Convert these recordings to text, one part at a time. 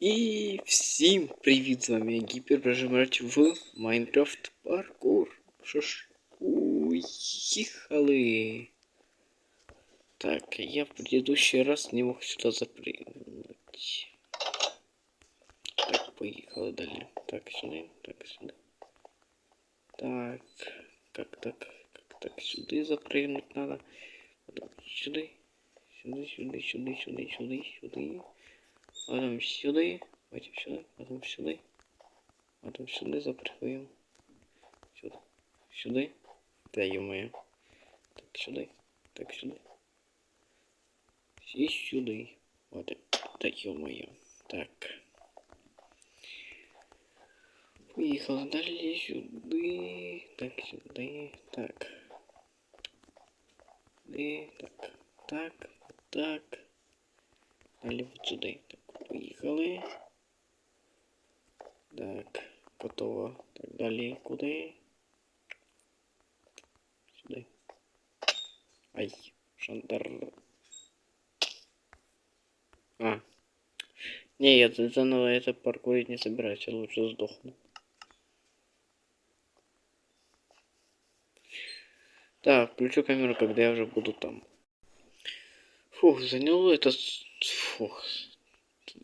І всім привіт, з вами Гіпер, прожимають в Майнкрафт паркур. Що ж, уехали. Так, я в предыдущий раз не мог сюда запрыгнуть. Так, поехали далее. Так, сюда, так, сюда. Так, как так, как так, сюда запрыгнуть надо. Потом сюда, сюда, сюда, сюда, сюда, сюда, сюда. Потом сюда, потом сюда, потом сюда. Потом сюда запрыгаем. Сюда, сюда. Да, ё-моё. Так, сюда, так, сюда. И сюда. Вот, да, ё-моё. Так. Поехал далее сюда. Так, сюда. Так. Сюда. Так. Так. Так. Далее вот сюда. Поїхали. Так, готово. Так, далі куди? Сюди. Ай, шандар. А. Не, я за- заново это паркурить не собираюсь, я лучше сдохну. Так, включу камеру, когда я уже буду там. Фух, заняло это... Фух,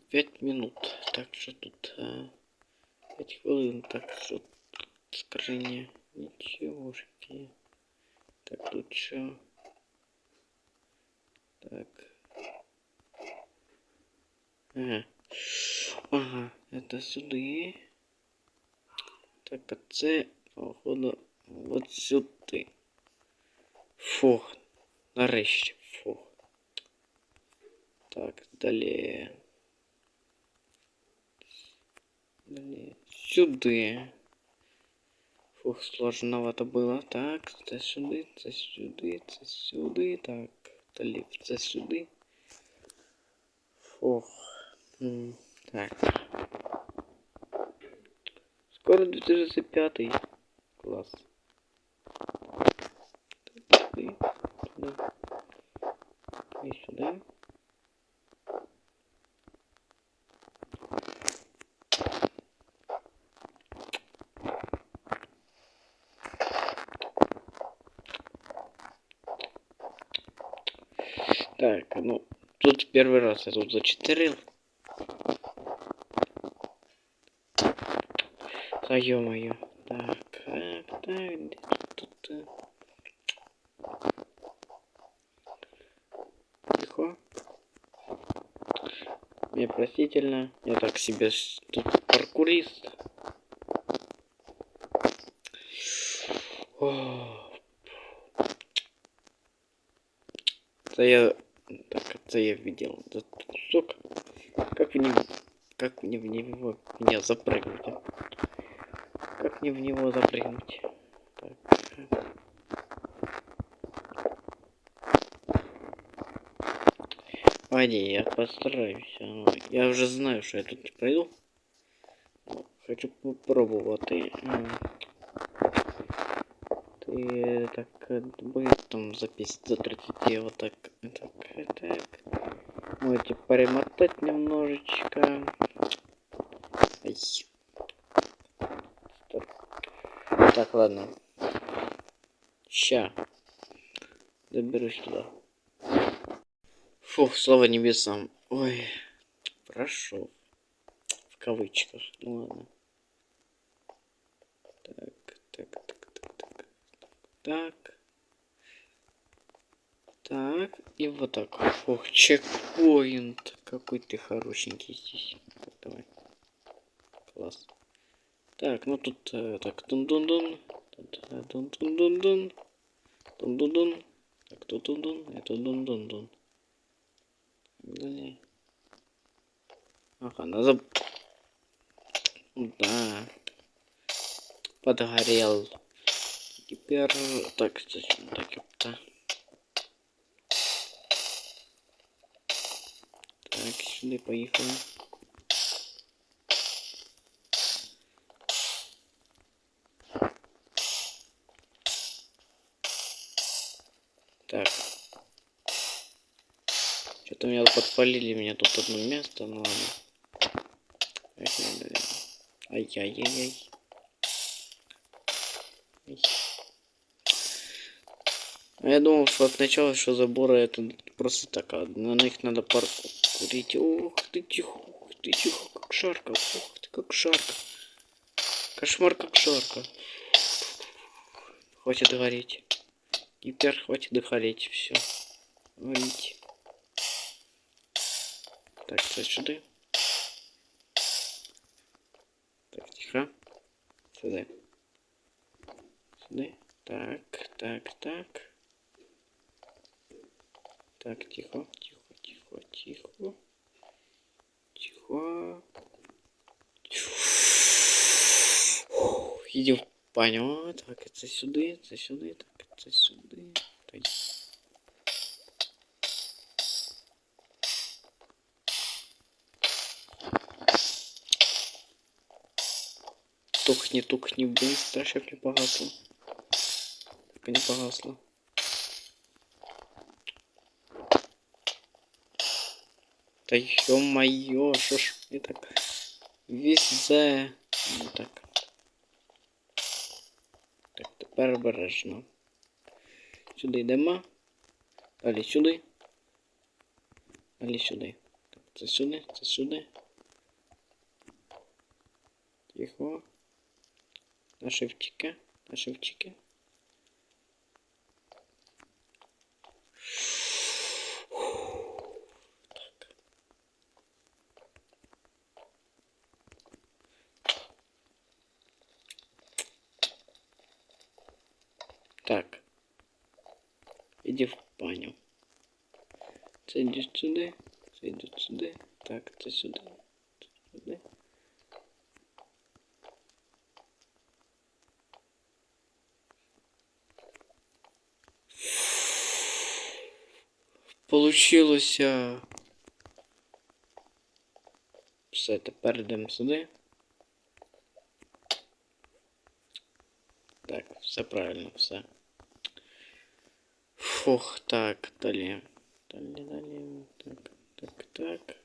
Пять минут. Так, что тут? А, Пять хвилин. Так, что тут скрыня? Ничегошки. Так, тут что? Так. Ага. Ага, это сюди. Так, а це, походу, от сюди. Фух. Нарешті, фух. Так, далі. Сюди. Фух, сложновато було. Так, це сюди, це сюди, це сюди. Так, далі це сюди. Фух. Так. Скоро 2005. Клас. Так, сюди, сюди. І сюди. Так, ну, тут первый раз я тут зачитерил. Да ё-моё. Так, так, так, где тут, тут, э? Тихо. Мне простительно, я так себе тут паркурист. О. Это я... Так, это я видел этот кусок. Как в него... Как мне в него меня запрыгнуть? а? Как мне в него запрыгнуть? Так. А, не, я постараюсь. а, Я уже знаю, что я тут не пройду. Хочу попробовать. Ты так э, будет там запись за 30 вот так. Так, так. Можете перемотать немножечко. Ай. Стоп. Так, ладно. Ща. Доберусь туда. Фух, слава небесам. Ой, прошел. В кавычках. Ну ладно. Так, так, так, так, так. Так. Так. И вот так. Фух, чекпоинт. Какой ты хорошенький здесь. Так, давай. Класс. Так, ну тут э, так, дун-дун-дун. Дун-дун-дун-дун. Дун-дун-дун. Так, тут дун-дун. Это дун-дун-дун. Далее. Ага, надо... Да. Подгорел. Теперь... Так, зачем так, ёпта. Так, сюда поехали. Так. Что-то меня подпалили, меня тут одно место, ну ладно. Ай-яй-яй-яй. А я думал, что от начала, что заборы это просто так, а на них надо парку курить. Ух ты, тихо, ух ты, тихо, как жарко, ух ты, как жарко. Кошмар, как жарко. Хватит гореть. Гипер, хватит гореть, все. Гореть. Так, це сюди. Так, тихо. Сюди. Сюди. Так, так, так. Так, тихо, тихо, тихо, тихо. Тихо. Їдемо в баню. Так, це сюди, це сюди, так, це сюди. Так. Тухни, тухни быстро, чтоб не погасло. Так не погасло. Да ё-моё, что ж мне так везе. Ну так. Так, тепер обережно. Сюди йдемо. Далі сюди. Далі сюди. Це сюди, це сюди. Тихо. На шифтіки, на шифтіки. це сюди. Це сюди. Получилося. Все, тепер йдемо сюди. Так, все правильно, все. Фух, так, далі. Далі, далі. Так, так, так.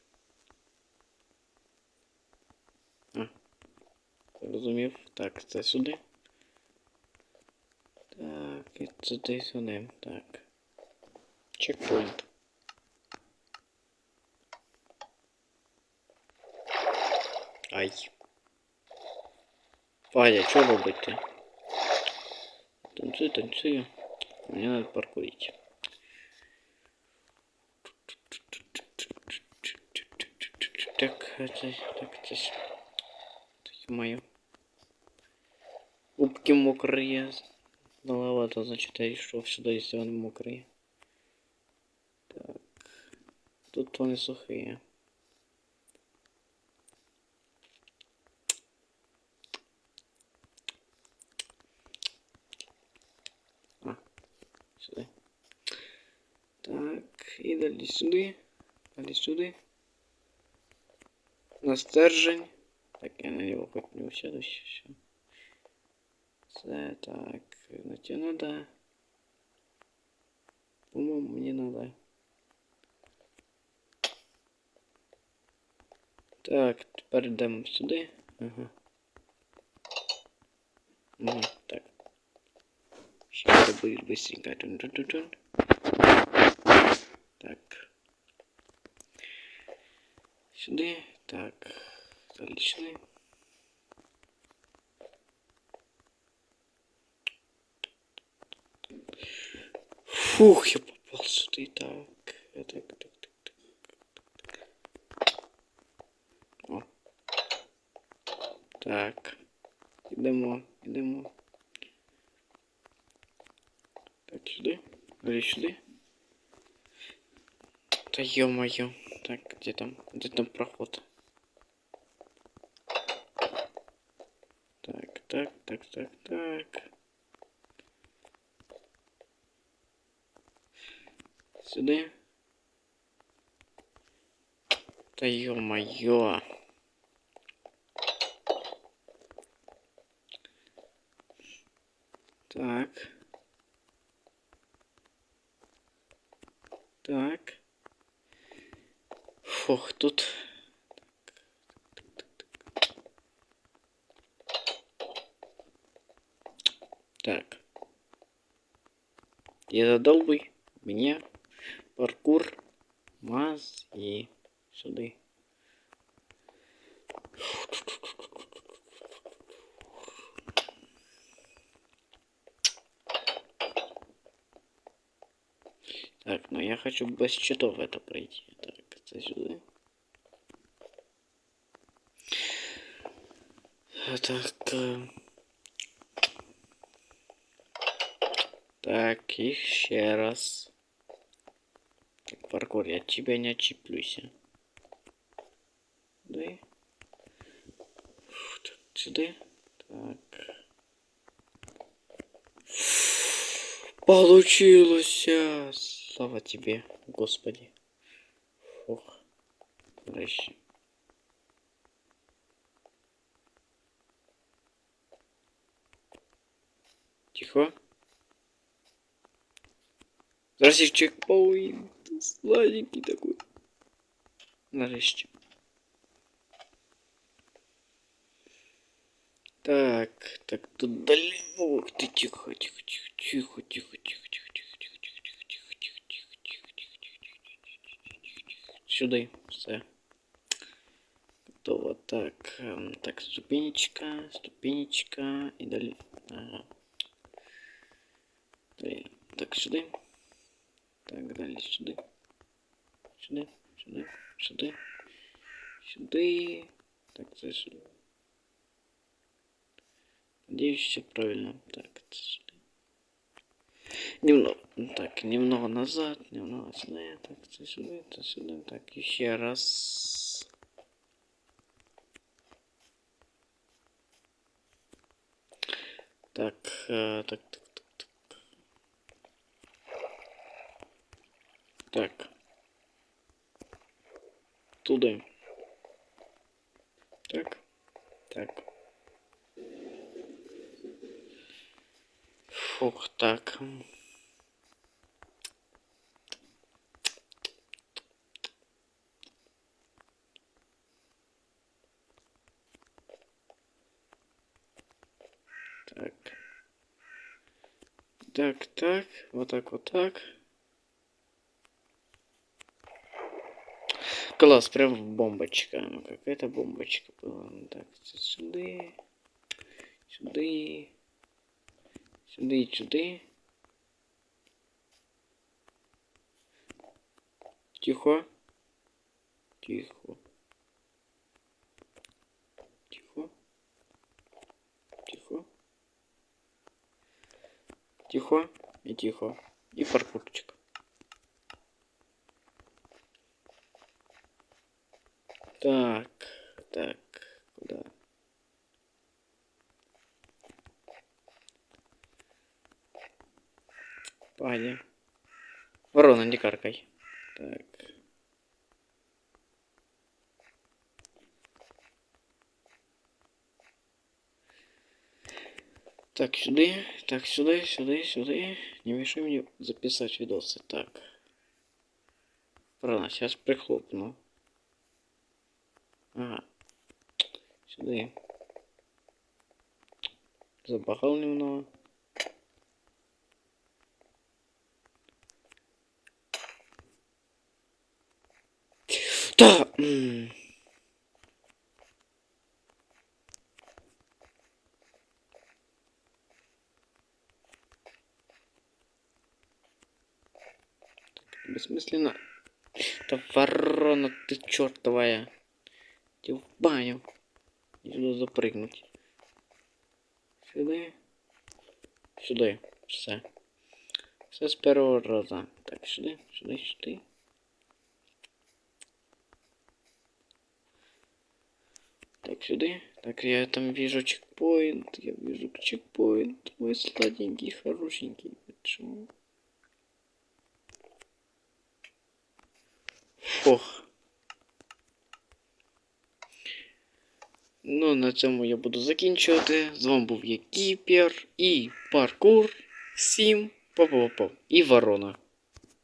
Зрозумів. Так, це сюди. Так, і сюди, сюди. Так. Чекпоінт. Ай. Ваня, що робити? Танцюю, танцюю. Мені надо паркурить. Так, это, так, это, так, мое. Губки мокрые. Маловато, значит, я шел сюда, если он мокрый. Так. Тут вони сухие. А, сюди. Так, і далі сюди. Далі сюди. На стержень. Так, я на нього хоч не усяду ще. Це так, натягну, да. По-моему, мне надо. Так, тепер йдемо сюди. Ага. Угу, так. Ще зробив быстренько. Тун -тун -тун -тун. Так. Сюди. Так. Далі сюди. Фух, я попал сюда. Так, так, так, так, так. О. Так. Ідемо, ідемо. Так, сюди. Далі сюди. Та ё-моё. Так, где там? Где там проход? Так, так, так, так, так. сюда Та йо-майо. Так. Так. Фух, тут. Так. Я задолбый меня паркур маз и сюда. Так, ну я хочу без счетов это пройти. Так, это сюда. Так. э, Так, еще раз Так, паркур, я от тебя не отчеплюсь. а. Да. Фу, так, Сюда. Так. Получилось! а, Слава тебе, Господи. Фух. Нарешті. Тихо. Зараз їх чекпоінт. Сладенький такой. Нарешті. Так, так, тут далі. Ох ти, тихо, тихо, тихо, тихо, тихо, тихо, тихо, тихо, тихо, тихо, тихо, тихо, тихо, тихо, тихо, тихо, тихо, тихо, тихо, тихо. Сюди, все. Готово. Так, ем, так, ступенечка, ступенечка і далі. Ага. Далі. Так, сюди. Так, далі сюди. Сюди, сюди, сюди. Сюди. Так, це сюди. Надеюсь, все правильно. Так, сюда. Немного, так, немного назад, немного сюда, так, сюда, это сюда, так, еще раз. Так, э, так, так, так, так. Так. Туда. Так. Так. Фух, так. Так. Так, так, вот так, вот так. Класс, прям бомбочка. Ну, Какая-то бомбочка была. Ну, Так, сюда. Сюда. Сюди, сюди. Тихо. Тихо. Тихо. Тихо. Тихо и тихо. И паркурчик. Так, так, куда? Паня. Ворона, не каркай. Так. Так, сюда, так, сюда, сюда, сюда. Не мешай мне записать видосы. Так. Правильно, сейчас прихлопну. Ага. Сюда. Забахал немного. Да. Бессмысленно. Да ворона ты чертовая. Ти в баню. І сюди запригнуть. Сюди. Сюди. Все. Все з першого разу. Так, сюди, сюди, сюди. Так, сюди. Так, я там вижу чекпоинт. Я вижу чекпоинт. Мой сладенький, хорошенький. Почему? Фух. Ну, на цьому я буду закінчувати. З вами був я Кіпер і паркур. Всім па-па-па. І ворона.